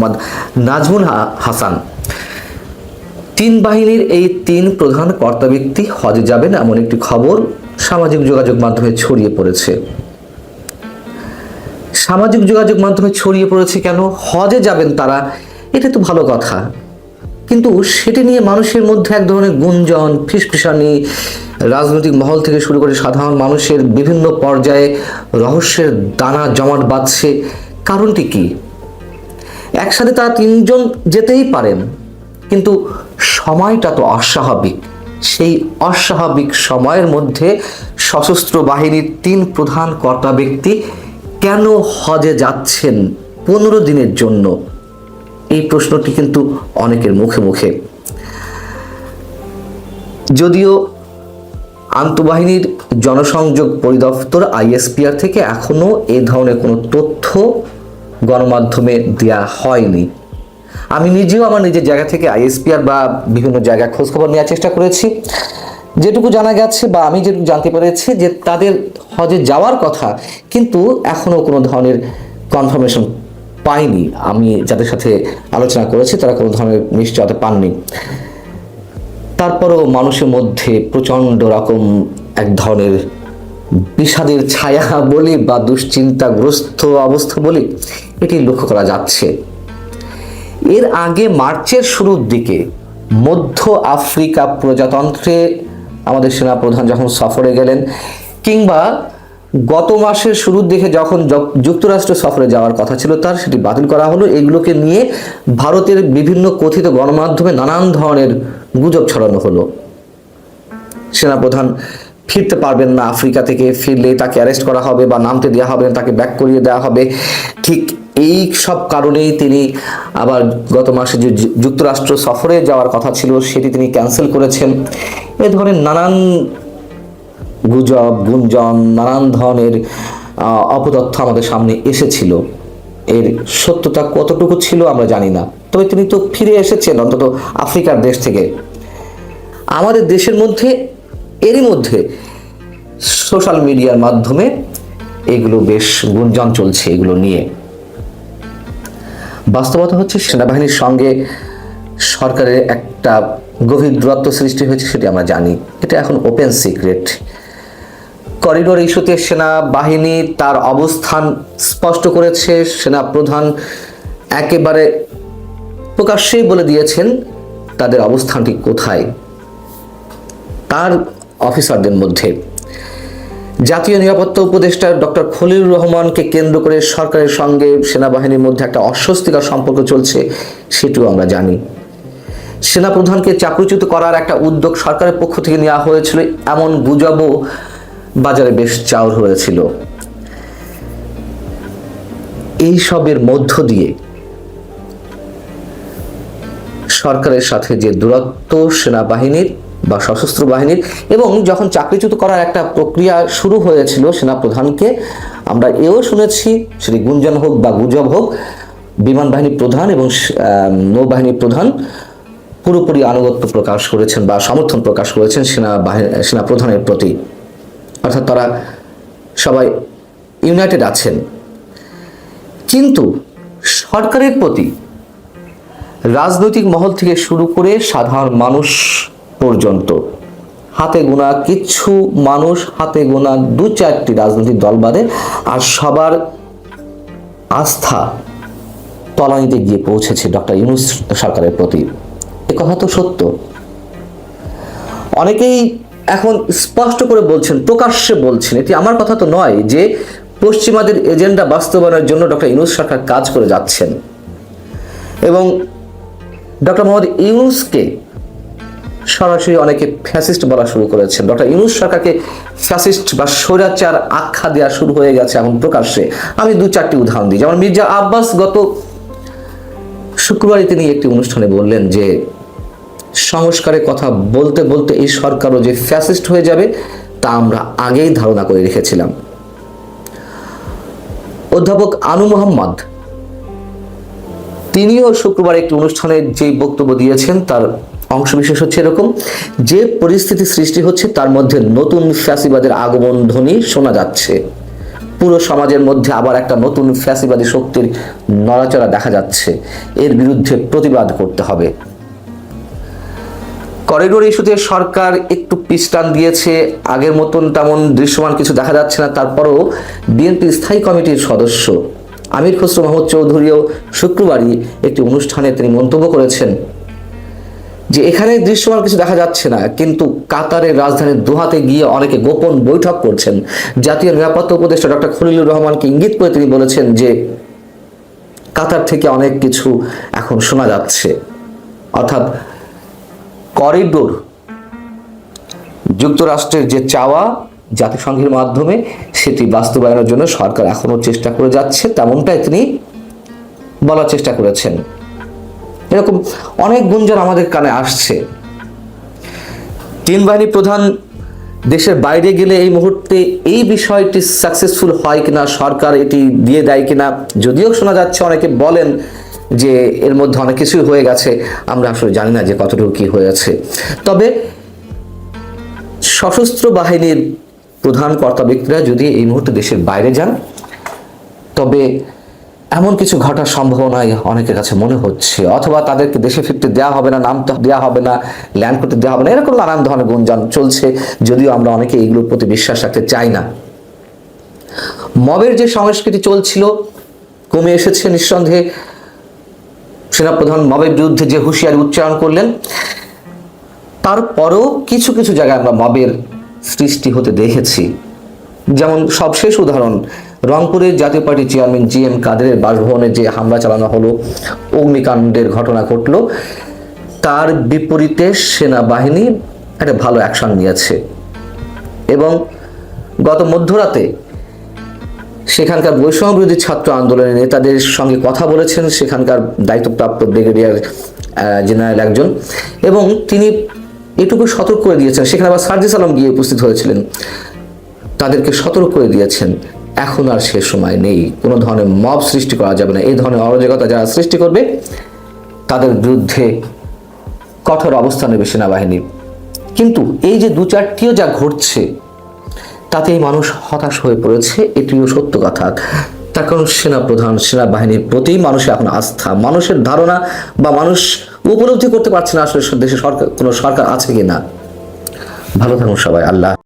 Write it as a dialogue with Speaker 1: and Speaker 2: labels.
Speaker 1: মোহাম্মদ নাজমুল হাসান। তিন বাহিনীর এই তিন প্রধান কর্তা ব্যক্তি হজে যাবেন এমন একটি খবর সামাজিক যোগাযোগ মাধ্যমে ছড়িয়ে পড়েছে। সামাজিক যোগাযোগ মাধ্যমে ছড়িয়ে পড়েছে কেন? হজে যাবেন তারা, এটা তো ভালো কথা। কিন্তু সেটি নিয়ে মানুষের মধ্যে এক ধরনের গুঞ্জন, ফিসফিসানি, রাজনৈতিক মহল থেকে শুরু করে সাধারণ মানুষের বিভিন্ন পর্যায়ে রহস্যের দানা জমাট বাঁধছে। কারণটি কি? একসাথে তারা তিনজন যেতেই পারেন, কিন্তু সময়টা তো অস্বাভাবিক। সেই অস্বাভাবিক সময়ের মধ্যে সশস্ত্র বাহিনীর তিন প্রধান কর্তা ব্যক্তি কেন হজে যাচ্ছেন পনেরো দিনের জন্য? এই প্রশ্নটি কিন্তু অনেকের মুখে মুখে। যদিও আন্তঃবাহিনীর জনসংযোগ পরিদপ্তর আইএসপিআর থেকে এখনও এ ধরনের কোনো তথ্য গণমাধ্যমে দেয়া হয়নি। আমি নিজেও আমার নিজের জায়গা থেকে আইএসপিআর বা বিভিন্ন জায়গায় খোঁজখবর নেওয়ার চেষ্টা করেছি। যেটুকু জানা গেছে বা আমি যেটুকু জানতে পেরেছি যে তাদের হজে যাওয়ার কথা কিন্তু এখনও কোনো ধরনের কনফার্মেশন পাইনি। আমি যাদের সাথে আলোচনা করেছি তারা কোনো ধরনের নিশ্চয়তা পাননি। তারপরও মানুষের মধ্যে প্রচণ্ড রকম এক ধরনের বিষাদের ছায়া বলি বা দুশ্চিন্তাগ্রস্ত অবস্থা বলি, এটি লক্ষ্য করা যাচ্ছে। এর আগে মার্চের শুরুর দিকে মধ্য আফ্রিকা প্রজাতন্ত্রে আমাদের সেনাপ্রধান যখন সফরে গেলেন, কিংবা গত মাসের শুরুর দিকে যখন যুক্তরাষ্ট্র সফরে যাওয়ার কথা ছিল, তার সেটি বাতিল করা হলো। এগুলোকে নিয়ে ভারতের বিভিন্ন কথিত গণমাধ্যমে নানান ধরনের গুজব ছড়ানো হলো। সেনাপ্রধান ফিরতে পারবেন না আফ্রিকা থেকে ফিরলে তাকে অ্যারেস্ট করা হবে বা নামতে দেওয়া হবে, তাকে ব্যাক করিয়ে দেওয়া হবে। ঠিক এই সব কারণেই তিনি আবার গত মাসে যে যুক্তরাষ্ট্র সফরে যাওয়ার কথা ছিল, সেটি তিনি ক্যান্সেল করেছেন। এ ধরনের নানান গুজব, গুঞ্জন, নানান ধরনের অপতথ্য আমাদের সামনে এসেছিল। এর সত্যতা কতটুকু ছিল আমরা জানি না। তবে তিনি তো ফিরে এসেছেন অন্তত আফ্রিকার দেশ থেকে। আমাদের দেশের মধ্যে এরই মধ্যে সোশ্যাল মিডিয়ার মাধ্যমে এগুলো বেশ গুঞ্জন চলছে এগুলো নিয়ে। বাস্তবতা হচ্ছে সেনাবাহিনীর সঙ্গে সরকারের একটা গভীর দূরত্ব সৃষ্টি হয়েছে সেটি আমরা জানি। এটা এখন ওপেন সিক্রেট করিডোর ইস্যুতে সেনাবাহিনী তার অবস্থান স্পষ্ট করেছে। সেনা প্রধান একেবারে প্রকাশ্যেই বলে দিয়েছেন তাদের অবস্থানটি কোথায়। তার অফিসারদের মধ্যে। জাতীয় নিরাপত্তা উপদেষ্টা ডক্টর খলিলুর রহমানকে কেন্দ্র করে সরকারের সঙ্গে সেনাবাহিনীর মধ্যে একটা অস্বস্তিকর সম্পর্ক চলছে, সেটিও আমরা জানি। সেনাপ্রধানকে চাকরিচ্যুত করার একটা উদ্যোগ সরকারের পক্ষ থেকে নেওয়া হয়েছিল, এমন গুজবও বাজারে বেশ চাউর হয়েছিল। এই সবের মধ্য দিয়ে সরকারের সাথে যে দূরত্ব সেনাবাহিনীর বা সশস্ত্র বাহিনীর এবং যখন চাকরিচ্যুত করার একটা প্রক্রিয়া শুরু হয়েছিল সেনাপ্রধানকে, আমরা এও শুনেছি, সেটি গুঞ্জন হোক বা গুজব হোক, বিমান বাহিনী প্রধান এবং নৌবাহিনী প্রধান পুরোপুরি আনুগত্য প্রকাশ করেছেন বা সমর্থন প্রকাশ করেছেন সেনা বাহিনী সেনা প্রধানের প্রতি। অর্থাৎ তারা সবাই ইউনাইটেড আছেন। কিন্তু সরকারের প্রতি রাজনৈতিক মহল থেকে শুরু করে সাধারণ মানুষ পর্যন্ত। হাতে গোনা কিছু মানুষ, হাতে গোনা দু চারটি রাজনৈতিক দল বাদে আর সবার আস্থা তলানিতে গিয়ে পৌঁছেছে ডক্টর ইউনুস সরকারের প্রতি। এ কথা তো সত্য। অনেকেই এখন স্পষ্ট করে বলছেন, প্রকাশ্যে বলছেন, এটি আমার কথা তো নয় যে পশ্চিমাদের এজেন্ডা বাস্তবায়নের জন্য ডক্টর ইউনুস সরকার কাজ করে যাচ্ছেন। এবং ডক্টর মোহাম্মদ ইউনুসকে সরাসরি অনেকে ফ্যাসিস্ট বলা শুরু করেছেন। ডক্টর ইউনুস সরকারকে ফ্যাসিস্ট বা স্বৈরাচার আখ্যা দেওয়া শুরু হয়ে গেছে এখন প্রকাশ্যে। আমি দু চারটি উদাহরণ দিই। যেমন মির্জা আব্বাস গত শুক্রবারই তিনি একটি অনুষ্ঠানে বললেন যে, সংস্কারের কথা বলতে বলতে এই সরকারও যে ফ্যাসিস্ট হয়ে যাবে, তা আমরা আগেই ধারণা করে রেখেছিলাম। অধ্যাপক আনু মোহাম্মদ, তিনিও শুক্রবার একটি অনুষ্ঠানে যে বক্তব্য দিয়েছেন, তার অংশবিশেষ হচ্ছে এরকম। যে পরিস্থিতি সৃষ্টি হচ্ছে, তার মধ্যে নতুন ফ্যাসিবাদের আগমন ধ্বনি শোনা যাচ্ছে। পুরো সমাজের মধ্যে আবার একটা নতুন ফ্যাসিবাদী শক্তির নড়াচড়া দেখা যাচ্ছে। এর বিরুদ্ধে প্রতিবাদ করতে হবে। করিডোর ইস্যুতে সরকার একটু পিস্টান দিয়েছে। আগের মতন তেমন দৃশ্যমান কিছু দেখা যাচ্ছে না। তারপরও বিএনপি স্থায়ী কমিটির সদস্য আমির খসরু মাহমুদ চৌধুরীও শুক্রবারই একটি অনুষ্ঠানে তিনি মন্তব্য করেছেন। যে এখানে দৃশ্যমান কিছু দেখা যাচ্ছে না, কিন্তু কাতারের রাজধানী দোহাতে গিয়ে অনেকে গোপন বৈঠক করছেন। জাতীয় নিরাপত্তা উপদেষ্টা ডক্টর খলিলুর রহমানকে ইঙ্গিত করে তিনি বলেছেন যে কাতার থেকে অনেক কিছু এখন শোনা যাচ্ছে। অর্থাৎ করিডোর যুক্তরাষ্ট্রের যে চাওয়া জাতিসংঘের মাধ্যমে, সেটি বাস্তবায়নের জন্য সরকার এখনও চেষ্টা করে যাচ্ছে, তেমনটাই তিনি বলার চেষ্টা করেছেন। এরকম অনেক গুঞ্জন আমাদের কানে আসছে। তিন বাহিনী প্রধান দেশের বাইরে গেলে এই মুহূর্তে এই বিষয়টি সাকসেসফুল হয় কিনা, সরকার এটি দিয়ে দেয় কিনা, যদিও শোনা যাচ্ছে অনেকে বলেন যে এর মধ্যে অনেক কিছুই হয়ে গেছে, আমরা আসলে জানি না যে কতটুকু কি হয়েছে। তবে সশস্ত্র বাহিনীর প্রধান কর্তা ব্যক্তিরা যদি এই মুহূর্তে দেশের বাইরে যান, তবে এমন কিছু ঘটার সম্ভাবনাই অনেকের কাছে মনে হচ্ছে। অথবা তাদেরকে দেশে ফিরতে দেওয়া হবে না, নামতে দেওয়া হবে না ল্যান্ড করতে দেওয়া হবে না, এরকম নানান ধরনের গুঞ্জন চলছে। যদিও আমরা অনেকে এইগুলোর প্রতি বিশ্বাস রাখতে চাই না। মবের যে সংস্কৃতি চলছিল, কমে এসেছে নিঃসন্দেহে। সেনাপ্রধান মবের বিরুদ্ধে যে হুঁশিয়ারি উচ্চারণ করলেন তারপরেও কিছু কিছু জায়গায় আমরা মবের সৃষ্টি হতে দেখেছি। যেমন সবশেষ উদাহরণ রংপুরের জাতীয় পার্টির চেয়ারম্যান জি এম কাদেরের বাসভবনে যে হামলা চালানো হলো, অগ্নিকাণ্ডের ঘটনা ঘটলো, তার বিপরীতে সেনাবাহিনী একটা ভালো অ্যাকশন নিয়েছে। এবং গত মধ্যরাতে সেখানকার বৈষম্য বিরোধী ছাত্র আন্দোলনের নেতাদের সঙ্গে কথা বলেছেন সেখানকার দায়িত্বপ্রাপ্ত ব্রিগেডিয়ার জেনারেল একজন। এবং তিনি এটুকু সতর্ক করে দিয়েছেন, সেখানে আবার সার্জিস আলম গিয়ে উপস্থিত হয়েছিলেন। তাদেরকে সতর্ক করে দিয়েছেন। এখন আর সে সময় নেই। কোনো ধরনের মব সৃষ্টি করা যাবে না। এই ধরনের অরাজকতা যারা সৃষ্টি করবে, তাদের বিরুদ্ধে কঠোর অবস্থান নেবে সেনাবাহিনী। কিন্তু এই যে দু চারটিও যা ঘটছে, তাতেই মানুষ হতাশ হয়ে পড়েছে, এটিও সত্য কথা। তার কারণ সেনাপ্রধান, সেনাবাহিনীর প্রতি মানুষের এখন আস্থা। মানুষের ধারণা বা মানুষ উপলব্ধি করতে পারছে না আসলে দেশে সরকার, কোনো সরকার আছে কি না ভালো থাকুন সবাই, আল্লাহ